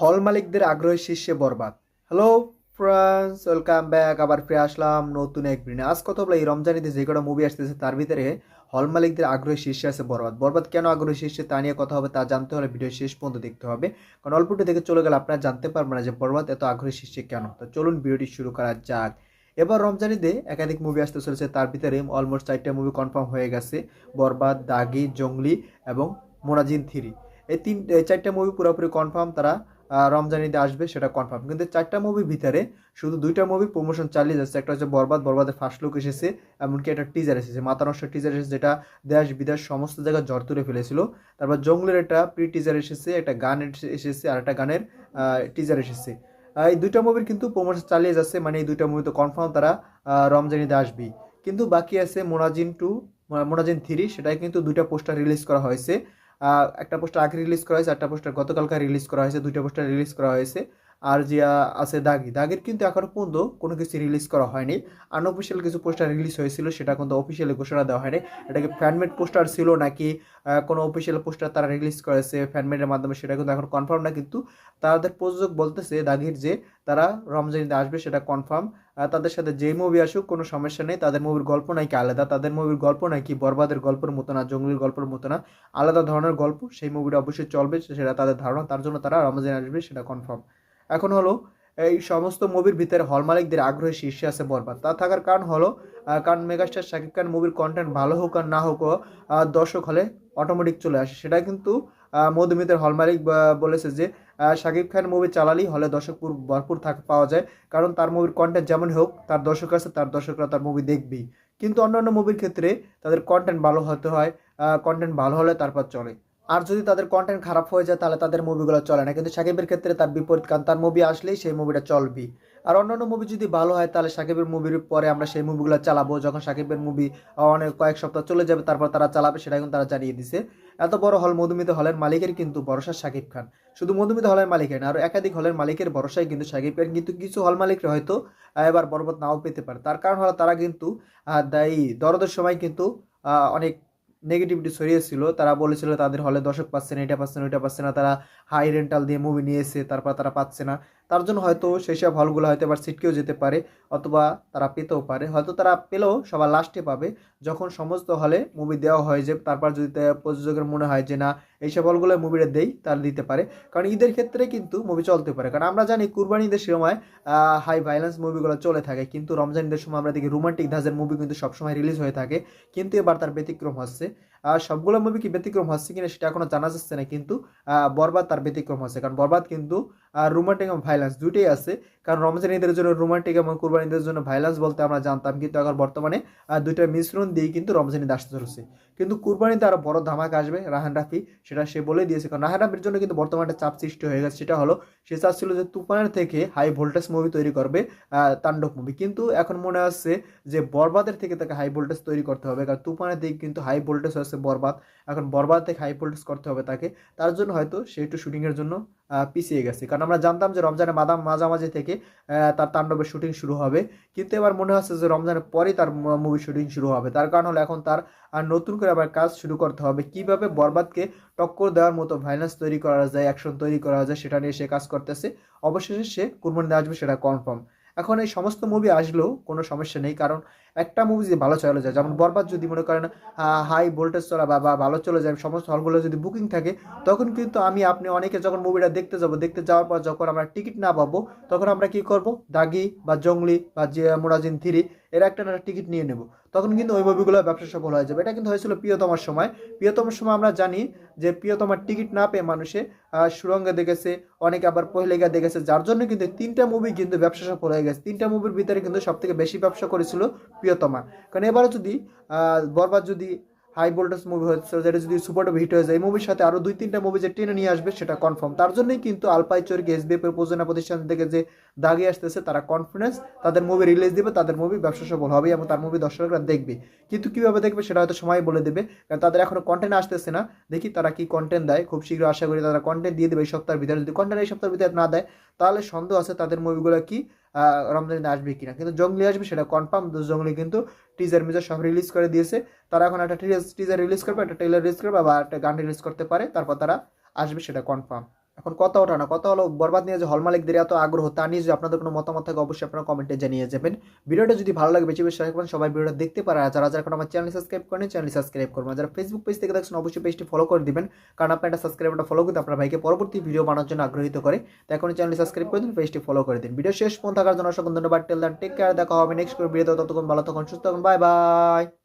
হল মালিকদের আগ্রহের শীর্ষে বরবাদ। হ্যালো ফ্রেন্ডস ওয়েলকাম ব্যাক আবার ফিরে আসলাম নতুন এক ভিডিও আজ কথা বলে এই রমজানিতে যে কটা মুভি আসতেছে, তার ভিতরে হল মালিকদের আগ্রহের শীর্ষে আছে বরবাদ। বরবাদ কেন আগ্রহের শীর্ষে তা নিয়ে কথা হবে তা জানতে হলে ভিডিও শেষ পর্যন্ত দেখতে হবে। কারণ অল্পটি দেখে চলে গেলে আপনারা জানতে পারবেন না যে বরবাদ এত আগ্রহের শীর্ষে কেন। তো চলুন ভিডিওটি শুরু করা যাক। এবার রমজানিতে একাধিক মুভি আসতে চলেছে, তার ভিতরে অলমোস্ট চারটা মুভি কনফার্ম হয়ে গেছে। বরবাদ, দাগি, জঙ্গলি এবং মোনাজিন থিরি। এই তিন চারটা মুভি পুরোপুরি কনফার্ম তারা আহ, রমজানিতে আসবে সেটা কনফার্ম কিন্তু চারটা মুভির ভিতরে শুধু দুইটা মুভি প্রমোশন চালিয়ে যাচ্ছে। একটা হচ্ছে বরবাদ বরবাদে ফার্স্ট লুক এসেছে এমনকি একটা টিজার এসেছে। মাথা নষ্ট টিজার এসেছে যেটা দেশ বিদেশ সমস্ত জায়গায় জ্বর তুলে ফেলেছিল। তারপর জঙ্গলের একটা প্রি টিজার এসেছে একটা গান এসেছে আর একটা গানের টিজার এসেছে। এই দুইটা মুভির কিন্তু প্রমোশন চালিয়ে যাচ্ছে মানে এই দুইটা মুভি তো কনফার্ম তারা আহ, রমজানিতে আসবেই। কিন্তু বাকি আছে মোনাজিন টু মোনাজিন থ্রি সেটাই কিন্তু দুইটা পোস্টার রিলিজ করা হয়েছে। একটা পোস্টার আগে রিলিজ করা হয়েছে একটা পোস্টার গতকালকে রিলিজ করা হয়েছে, দুইটা পোস্টার রিলিজ করা হয়েছে। আর যে আছে দাগি। দাগের কিন্তু এখনও পর্যন্ত কোনো কিছু রিলিজ করা হয়নি। আনঅফিসিয়াল কিছু পোস্টার রিলিজ হয়েছিল, সেটা কিন্তু অফিসিয়ালি ঘোষণা দেওয়া হয়নি। এটাকে ফ্যানমেড পোস্টার ছিল নাকি কোনো অফিসিয়াল পোস্টার তারা রিলিজ করেছে ফ্যানমেডের মাধ্যমে সেটা কিন্তু এখন কনফার্ম না। কিন্তু তাদের প্রযোজক বলতেছে দাগির যে তারা রমজানিতে আসবে সেটা কনফার্ম তাদের সাথে যে মুভি আসুক, কোনো সমস্যা নেই। তাদের মুভির গল্প নাকি আলাদা? তাদের মুভির গল্প নাকি বরবাদের গল্পের মতো না, জঙ্গলির গল্পের মতো না? আলাদা ধরনের গল্প, সেই মুভিটা অবশ্যই চলবে, সেটা তাদের ধারণা। তার জন্য তারা রমজান আসবে, সেটা কনফার্ম এখন হলো এই সমস্ত মুভির ভিতরে হল মালিকদের আগ্রহে শীর্ষে আছে বরবাদ। তা থাকার কারণ হলো কারণ মেগাস্টার শাকিব খান মুভির কন্টেন্ট ভালো হোক আর না হোক দর্শক হলে অটোমেটিক চলে আসে। সেটা কিন্তু মধুমিতের হল মালিক বলেছে যে শাকিব খান মুভি চালালেই হলে দর্শক ভরপুর থাক, পাওয়া যায়। কারণ তার মুভির কন্টেন্ট যেমন হোক, তার দর্শক আছে, তার দর্শকরা তার মুভি দেখবেই। কিন্তু অন্যান্য মুভির ক্ষেত্রে তাদের কন্টেন্ট ভালো হতে হয় কন্টেন্ট ভালো হলে তারপর চলে। আর যদি তাদের কন্টেন্ট খারাপ হয়ে যায়, তাহলে তাদের মুভিগুলো চলে না। কিন্তু সাকিবের ক্ষেত্রে তার বিপরীত কারণ, তার মুভি আসলেই সেই মুভিটা চলবি আর অন্যান্য মুভি যদি ভালো হয়, তাহলে সাকিবের মুভির পরে আমরা সেই মুভিগুলো চালাবো। যখন সাকিবের মুভি অনেক কয়েক সপ্তাহ চলে যাবে, তারপর তারা চালাবে, সেটা কিন্তু তারা জানিয়ে দিছে। এত বড় হল মধুমিতা হলের মালিকের কিন্তু ভরসা সাকিব খান। শুধু মধুমিতা হলের মালিকের না, আর একাধিক হলের মালিকের ভরসায় কিন্তু সাকিব খান কিন্তু কিছু হল মালিকরা হয়তো এবার বরবাদ নাও পেতে পারে। তার কারণ হলো তারা কিন্তু দায়ী। দরদের সময় কিন্তু অনেক নেগেটিভিটি ছড়িয়েছিল, তারা বলেছিল তাদের হলে দর্শক পাচ্ছে না, এটা পাচ্ছে না, ওইটা পাচ্ছে না, তারা হাই রেন্টাল দিয়ে মুভি নিয়েছে তারপর তারা পাচ্ছে না। তার জন্য হয়তো সেই সব হলগুলো হয়তো এবার ছিটকেও যেতে পারে অথবা তারা পেতেও পারে। হয়তো তারা পেলেও সবার লাস্টে পাবে। যখন সমস্ত হলে মুভি দেওয়া হয় যে তারপর যদি প্রযোজকের মনে হয় যে না এইসব হলগুলো মুভিটা দেই, তাহলে দিতে পারে। কারণ ঈদের ক্ষেত্রে কিন্তু মুভি চলতে পারে। কারণ আমরা জানি কুরবানি ঈদের সময় হাই ভাইলেন্স মুভিগুলো চলে থাকে। কিন্তু রমজান ঈদের সময় আমরা দেখি রোমান্টিক ধাঁচের মুভি কিন্তু সবসময় রিলিজ হয়ে থাকে। কিন্তু এবার তার ব্যতিক্রম হচ্ছে। আর সবগুলো মুভি কি ব্যতিক্রম হচ্ছে কিনা সেটা এখনও জানা যাচ্ছে না। কিন্তু বরবাদ তার ব্যতিক্রম হচ্ছে। কারণ বরবাদ কিন্তু রোমান্টিক এবং ভাইলেন্স দুটোই আছে। কারণ রমজান ঈদের জন্য রোমান্টিক এবং কুরবানি ঈদের জন্য ভাইলেন্স বলতে আমরা জানতাম, কিন্তু এখন বর্তমানে দুইটা মিশ্রণ দিয়েই কিন্তু রমজান ঈদ আসতে চলেছে। কিন্তু কুরবানিতে আরও বড় ধামাক আসবে রাহান রাফি, সেটা সে বলে দিয়েছে। কারণ রাহান রাফির জন্য কিন্তু বর্তমানে একটা চাপ সৃষ্টি হয়ে গেছে, সেটা হলো, সে চাচ্ছিল যে তুফানের থেকে হাই ভোল্টেজ মুভি তৈরি করবে তাণ্ডব মুভি কিন্তু এখন মনে আসছে যে বরবাদের থেকে তাকে হাই ভোল্টেজ তৈরি করতে হবে। কারণ তুফানের দিকে কিন্তু হাই ভোল্টেজ হচ্ছে বরবাদ। এখন বরবাদ থেকে হাই ভোল্টেজ করতে হবে তাকে। তার জন্য হয়তো সে একটু শুটিংয়ের জন্য পিছিয়ে গেছে। কারণ আমরা জানতাম যে রমজানের মাদাম, মাঝামাঝি থেকে তার তাণ্ডবের শুটিং শুরু হবে। কিন্তু এবার মনে হচ্ছে যে রমজানের পরেই তার মুভি শুটিং শুরু হবে। তার কারণ হলো এখন তার আর নতুন করে আবার কাজ শুরু করতে হবে। কীভাবে বরবাদকে টক্কর দেওয়ার মতো ভাইলেন্স তৈরি করা যায় অ্যাকশন তৈরি করা যায়, সেটা নিয়ে সে কাজ করতেছে। অবশেষে সে কুরবানিতে আসবে, সেটা কনফার্ম এখন এই সমস্ত মুভি আসলেও কোনো সমস্যা নেই। কারণ একটা মুভি যদি ভালো চলে যায়, যেমন বরবাদ যদি মনে করেন হাই ভোল্টেজ চলা বা ভালো চলে যায়, সমস্ত হলগুলো যদি বুকিং থাকে, তখন কিন্তু আমি, আপনি অনেকে যখন মুভিটা দেখতে যাব, দেখতে যাওয়ার পর যখন আমরা টিকিট না পাবো, তখন আমরা কি করব? দাগি বা জঙ্গলি বা মোরাজিন থিরি, এর একটা না টিকিট নিয়ে নেব। তখন কিন্তু ওই মুভিগুলো ব্যবসা সফল হয়ে যাবে। এটা কিন্তু হয়েছিল প্রিয়তমার সময়। প্রিয়তমার সময় আমরা জানি যে, প্রিয়তমার টিকিট না পেয়ে মানুষে সুরঙ্গে দেখেছে, অনেকে আবার পহিলেগা দেখেছে, যার জন্য কিন্তু তিনটা মুভি কিন্তু ব্যবসা সফল হয়ে গেছে। তিনটা মুভির ভিতরে কিন্তু সব থেকে বেশি ব্যবসা করেছিল প্রিয়তমা। কারণ এবারে যদি আহ, বরবাদ যদি হাই ভোল্টেজ মুভি হচ্ছে যেটা যদি সুপার হিট হয়ে যায় এই মুভির সাথে আরও দুই তিনটা মুভি যে টেনে নিয়ে আসবে সেটা কনফার্ম তার জন্যই কিন্তু আলপাই চোরকে এসবিএফ এর প্রযোজনা প্রতিষ্ঠান থেকে যে দাগে আসতেছে তারা কনফিডেন্স তাদের মুভি রিলিজ দেবে তাদের মুভি ব্যবসা সফল হবে এবং তার মুভি দর্শকরা দেখবে। কিন্তু কীভাবে দেখবে সেটা হয়তো সময় বলে দেবে কারণ তাদের এখনও কন্টেন্ট আসতেছে না। দেখি তারা কি কন্টেন্ট দেয়। খুব শীঘ্র আশা করি তারা কন্টেন্ট দিয়ে দেবে এই সপ্তাহের ভিতরে। যদি কন্টেন্ট এই সপ্তাহের ভিতরে না দেয় তাহলে সন্দেহ আছে তাদের মুভিগুলো কি আহ, রমজানিতে আসবে কিনা। কিন্তু জঙ্গলি আসবে সেটা কনফার্ম জঙ্গলি কিন্তু টিজার মিজার সব রিলিজ করে দিয়েছে। তারা এখন একটা টিজার রিলিজ করবে একটা টেলার রিলিজ করবে বা একটা গান রিলিজ করতে পারে তারপর তারা আসবে সেটা কনফার্ম এখন কথা ওঠা না, কথা হলো বরবাদ নিয়ে যে হল মালিকদের এত আগ্রহ, তা নিয়ে যদি আপনাদের কোনো মতামত থাকে, অবশ্যই আপনারা কমেন্টে জানিয়ে যাবেন। ভিডিওটা যদি ভালো লাগে, বেশি বেশি করবেন, সবাই ভিডিওটা দেখতে পারে আর যারা যারা এখন আমার চ্যানেল সাবস্ক্রাইব করেন চ্যানেল সাবস্ক্রাইব করবেন। যারা ফেসবুক পেজ থেকে দেখছেন, অবশ্যই পেজটি ফলো করে দিবেন। কারণ আপনার একটা সাবস্ক্রাইবটা ফলো করতে আপনার ভাইকে পরবর্তী ভিডিও বানানোর জন্য আগ্রহিত করে। তো এখন চ্যানেল সাবস্ক্রাইব করে দিন পেজটি ফলো করে দিন। ভিডিও শেষ পর্যন্ত থাকার জন্য অসংখ্য ধন্যবাদ। টেল দেন টেক কেয়ার দেখা হবে নেক্সট ভিডিও ততক্ষণ ভালো তখন সুস্থ থাকুন। Bye bye